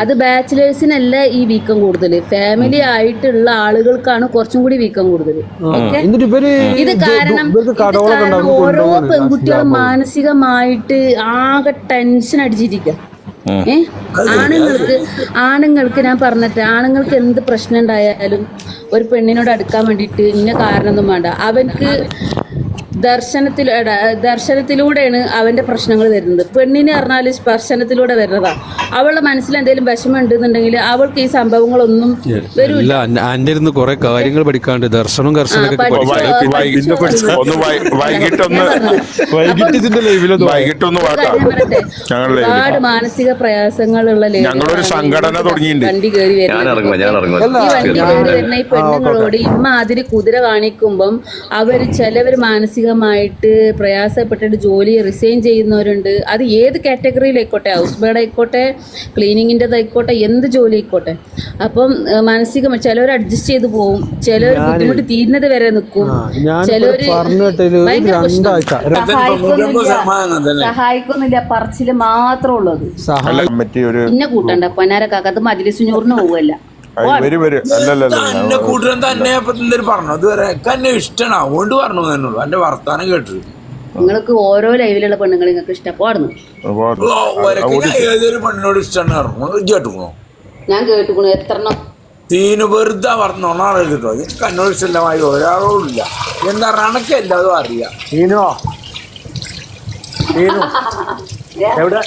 അത് ബാച്ചിലേഴ്സിനല്ല ഈ വീക്കം കൂടുതൽ ഫാമിലി ആയിട്ടുള്ള ആളുകൾക്കാണ് കുറച്ചും കൂടി വീക്കം കൂടുതൽ ഇത് ഇത് കാരണം ഓരോ പെൺകുട്ടികളും മാനസികമായിട്ട് ആകെ ടെൻഷൻ അടിച്ചിരിക്കുക ഏ? ആണുങ്ങൾക്ക് ആണുങ്ങൾക്ക് ഞാൻ പറഞ്ഞിട്ട് ആണുങ്ങൾക്ക് എന്ത് പ്രശ്നം ഉണ്ടായാലും ഒരു പെണ്ണിനോട് അടുക്കാൻ വേണ്ടിയിട്ട് ഇന്ന കാരണമൊന്നും വേണ്ട. അവൻക്ക് ദർശനത്തിൽ ദർശനത്തിലൂടെയാണ് അവന്റെ പ്രശ്നങ്ങൾ വരുന്നത്. പെണ്ണിനെ പറഞ്ഞാൽ സ്പർശനത്തിലൂടെ വരുന്നതാ. അവളുടെ മനസ്സിൽ എന്തെങ്കിലും വിഷമം ഉണ്ടെന്നുണ്ടെങ്കിൽ അവൾക്ക് ഈ സംഭവങ്ങളൊന്നും വരില്ല ഇരുന്ന് കുറെ കാര്യങ്ങൾ പഠിക്കാണ്ട്? ഞങ്ങളുടെ ഒരുപാട് മാനസിക പ്രയാസങ്ങളുള്ള ഞങ്ങളൊരു സംഘടന. വണ്ടി കയറി വരുന്ന ഈ പെണ്ണുങ്ങളോട് ഇമ്മാതിരി കുതിര കാണിക്കുമ്പം അവർ ചിലവർ മാനസികമായിട്ട് പ്രയാസപ്പെട്ടിട്ട് ജോലി റിസൈൻ ചെയ്യുന്നവരുണ്ട്. അത് ഏത് കാറ്റഗറിയിലായിക്കോട്ടെ ഹൗസ് ബേഡ് ആയിക്കോട്ടെ ക്ലീനിങ്ങിന്റെതായിക്കോട്ടെ എന്ത് ജോലി ആയിക്കോട്ടെ. അപ്പം മാനസികമായി ചിലവർ അഡ്ജസ്റ്റ് ചെയ്ത് പോവും. ചിലർ ബുദ്ധിമുട്ട് തീരുന്നത് വരെ നിൽക്കും. സഹായിക്കൊന്നുമില്ല സഹായിക്കൊന്നുമില്ല പറച്ചിൽ മാത്രമേ ഉള്ളത് സഹായം അല്ല കമ്മിറ്റി ഒരു പിന്നെ കൂട്ടണ്ട. പൊന്നാരക്കാക്കത്ത് മജ്ലിസുഞ്ഞൂറിന് പോവല്ല. വരും അല്ലല്ലല്ല എന്നെ കൂട്ടുകാരൻ തന്നെ എന്തൊരു പറഞ്ഞു. ഇതുവരെ എനിക്ക് എന്നെ ഇഷ്ടമാണ്. അതുകൊണ്ട് പറഞ്ഞു തന്നുള്ളൂ എന്റെ വർത്താനം കേട്ടു നിങ്ങൾക്ക് ഓരോ ലൈവിലുള്ള പെണ്ണുങ്ങളെ നിങ്ങൾക്ക് ഇഷ്ടപ്പെടുന്നു. ഏതൊരു പെണ്ണിനോട് ഇഷ്ടമാണ് പറഞ്ഞു. കേട്ടുക്കണോ ഞാൻ കേട്ടുക്കണു എത്ര തീന് വെറുതെ പറഞ്ഞോണാണ് കേട്ടോ എനിക്ക് ഇഷ്ടമായി ഇല്ല. എന്താ അണക്ക് എല്ലാതും അറിയാം. തീനോ തീനോ. എവിടെ?